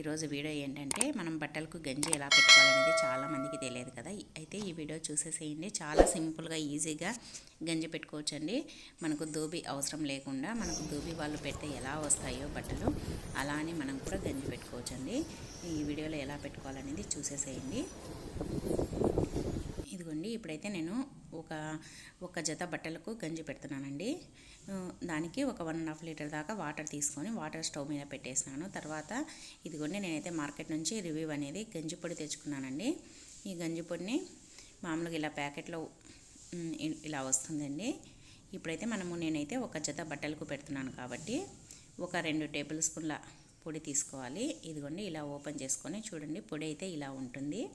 ఈరోజు వీడియో ఏంటంటే మనం బట్టలకు గంజి ఎలా పెట్టుకోవాలనేది చాలామందికి తెలియదు కదా. అయితే ఈ వీడియో చూసేసేయండి. చాలా సింపుల్గా ఈజీగా గంజి పెట్టుకోవచ్చండి. మనకు దూబి అవసరం లేకుండా మనకు దూబి వాళ్ళు పెడితే ఎలా వస్తాయో బట్టలు అలా అని మనం కూడా గంజి పెట్టుకోవచ్చండి. ఈ వీడియోలో ఎలా పెట్టుకోవాలనేది చూసేసేయండి. ఇదిగోండి ఇప్పుడైతే నేను ఒక ఒక జత బట్టలకు గంజి పెడుతున్నానండి. దానికి ఒక వన్ అండ్ హాఫ్ లీటర్ దాకా వాటర్ తీసుకొని వాటర్ స్టవ్ మీద పెట్టేసినాను. తర్వాత ఇదిగోండి నేనైతే మార్కెట్ నుంచి రివ్యూ అనేది గంజి పొడి తెచ్చుకున్నానండి. ఈ గంజి పొడిని మామూలుగా ఇలా ప్యాకెట్లో ఇ- ఇలా వస్తుందండి. ఇప్పుడైతే మనము నేనైతే ఒక జత బట్టలకు పెడుతున్నాను కాబట్టి ఒక రెండు టేబుల్ స్పూన్ల పొడి తీసుకోవాలి. ఇదిగోండి ఇలా ఓపెన్ చేసుకొని చూడండి పొడి అయితే ఇలా ఉంటుంది.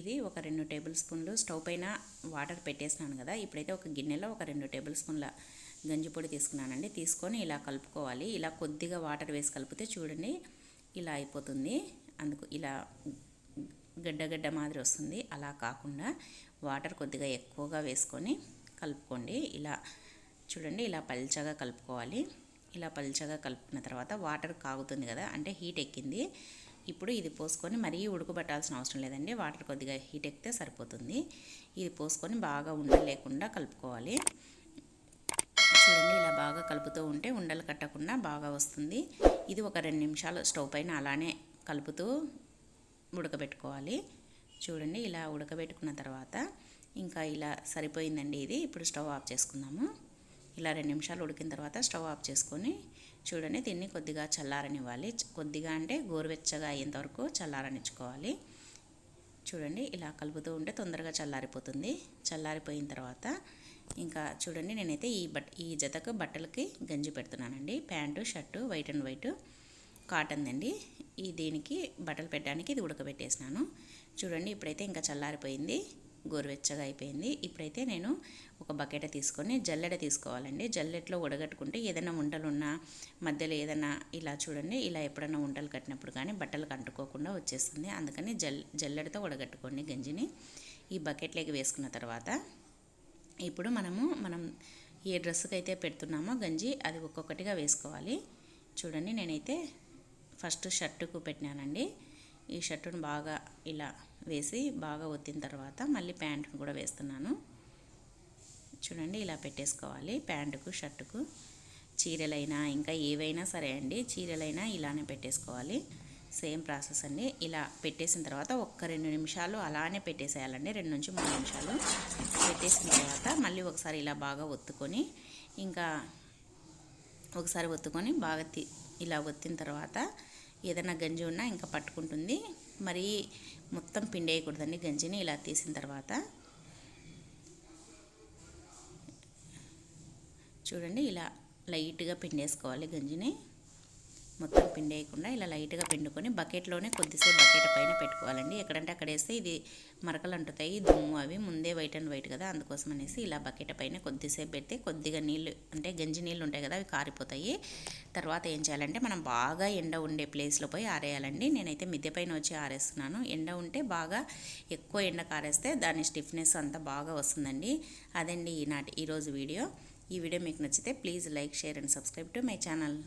ఇది ఒక రెండు టేబుల్ స్పూన్లు. స్టవ్ పైన వాటర్ పెట్టేసినాను కదా ఇప్పుడైతే ఒక గిన్నెలో ఒక రెండు టేబుల్ స్పూన్ల గంజి పొడి తీసుకున్నానండి. తీసుకొని ఇలా కలుపుకోవాలి. ఇలా కొద్దిగా వాటర్ వేసి కలిపితే చూడండి ఇలా అయిపోతుంది. అందుకు ఇలా గడ్డ గడ్డ మాదిరి వస్తుంది. అలా కాకుండా వాటర్ కొద్దిగా ఎక్కువగా వేసుకొని కలుపుకోండి. ఇలా చూడండి ఇలా పల్చగా కలుపుకోవాలి. ఇలా పల్చగా కలుపుకున్న తర్వాత వాటర్ కాగుతుంది కదా అంటే హీట్ ఎక్కింది. ఇప్పుడు ఇది పోసుకొని మరీ ఉడకబెట్టాల్సిన అవసరం లేదండి. వాటర్ కొద్దిగా హీట్ ఎక్కితే సరిపోతుంది. ఇది పోసుకొని బాగా ఉండలేకుండా కలుపుకోవాలి. చూడండి ఇలా బాగా కలుపుతూ ఉంటే ఉండలు కట్టకుండా బాగా వస్తుంది. ఇది ఒక రెండు నిమిషాలు స్టవ్ పైన అలానే కలుపుతూ ఉడకబెట్టుకోవాలి. చూడండి ఇలా ఉడకబెట్టుకున్న తర్వాత ఇంకా ఇలా సరిపోయిందండి ఇది. ఇప్పుడు స్టవ్ ఆఫ్ చేసుకుందాము. ఇలా రెండు నిమిషాలు ఉడికిన తర్వాత స్టవ్ ఆఫ్ చేసుకొని చూడండి దీన్ని కొద్దిగా చల్లారనివ్వాలి. కొద్దిగా అంటే గోరువెచ్చగా అయ్యేంత వరకు చల్లారనిచ్చుకోవాలి. చూడండి ఇలా కలుపుతూ ఉంటే తొందరగా చల్లారిపోతుంది. చల్లారిపోయిన తర్వాత ఇంకా చూడండి నేనైతే ఈ బట్ ఈ జతకు బట్టలకి గంజి పెడుతున్నానండి. Pant shirt white and white cotton అండి ఈ దీనికి బట్టలు పెట్టడానికి ఇది ఉడకబెట్టేసినాను. చూడండి ఇప్పుడైతే ఇంకా చల్లారిపోయింది. గోరువెచ్చగా అయిపోయింది ఇప్పుడైతే నేను ఒక బకెట్ తీసుకొని జల్లెడ తీసుకోవాలండి. జల్లెట్లో ఉడగట్టుకుంటే ఏదైనా ఉండలు ఉన్నా మధ్యలో ఏదైనా ఇలా చూడండి ఇలా ఎప్పుడైనా ఉండలు కట్టినప్పుడు కానీ బట్టలకు అంటుకోకుండా వచ్చేస్తుంది. అందుకని జల్ జల్లెడతో ఉడగట్టుకోండి గంజిని. ఈ బకెట్లోకి వేసుకున్న తర్వాత ఇప్పుడు మనము మనం ఏ డ్రెస్సుకి అయితే పెడుతున్నామో గంజి అది ఒక్కొక్కటిగా వేసుకోవాలి. చూడండి నేనైతే ఫస్ట్ షర్టుకు పెట్టినానండి. ఈ షర్టును బాగా ఇలా వేసి బాగా ఒత్తిన తర్వాత మళ్ళీ ప్యాంటును కూడా వేస్తున్నాను. చూడండి ఇలా పెట్టేసుకోవాలి. ప్యాంటుకు షర్టుకు చీరలైనా ఇంకా ఏవైనా సరే అండి చీరలైనా ఇలానే పెట్టేసుకోవాలి. సేమ్ ప్రాసెస్ అండి. ఇలా పెట్టేసిన తర్వాత ఒక్క రెండు నిమిషాలు అలానే పెట్టేసేయాలండి. రెండు నుంచి మూడు నిమిషాలు పెట్టేసిన తర్వాత మళ్ళీ ఒకసారి ఇలా బాగా ఒత్తుకొని ఇంకా ఒకసారి ఒత్తుకొని బాగా ఇలా ఒత్తిన తర్వాత ఏదైనా గంజి ఉన్నా ఇంకా పట్టుకుంటుంది. మరి మొత్తం పిండేయకూడదండి గంజిని ఇలా తీసిన తర్వాత చూడండి ఇలా లైట్గా పిండేసుకోవాలి గంజిని. మొత్తం పిండేయకుండా ఇలా లైట్గా పిండుకొని బకెట్లోనే కొద్దిసేపు బకెట్ పైన పెట్టుకోవాలండి. ఎక్కడంటే అక్కడ వేస్తే ఇది మరకలు అంటుతాయి దుమ్ము అవి ముందే వైట్ అండ్ వైట్ కదా అందుకోసం అనేసి ఇలా బకెట్ పైన కొద్దిసేపు పెడితే కొద్దిగా నీళ్ళు అంటే గంజి నీళ్ళు ఉంటాయి కదా అవి కారిపోతాయి. తర్వాత ఏం చేయాలంటే మనం బాగా ఎండ ఉండే ప్లేస్లో పోయి ఆరేయాలండి. నేనైతే మిద్దె పైన వచ్చి ఆరేస్తున్నాను. ఎండ ఉంటే బాగా ఎక్కువ ఎండ కారేస్తే దాని స్టిఫ్నెస్ అంతా బాగా వస్తుందండి. అదండి ఈనాటి ఈరోజు వీడియో. ఈ వీడియో మీకు నచ్చితే please like share and subscribe to my channel.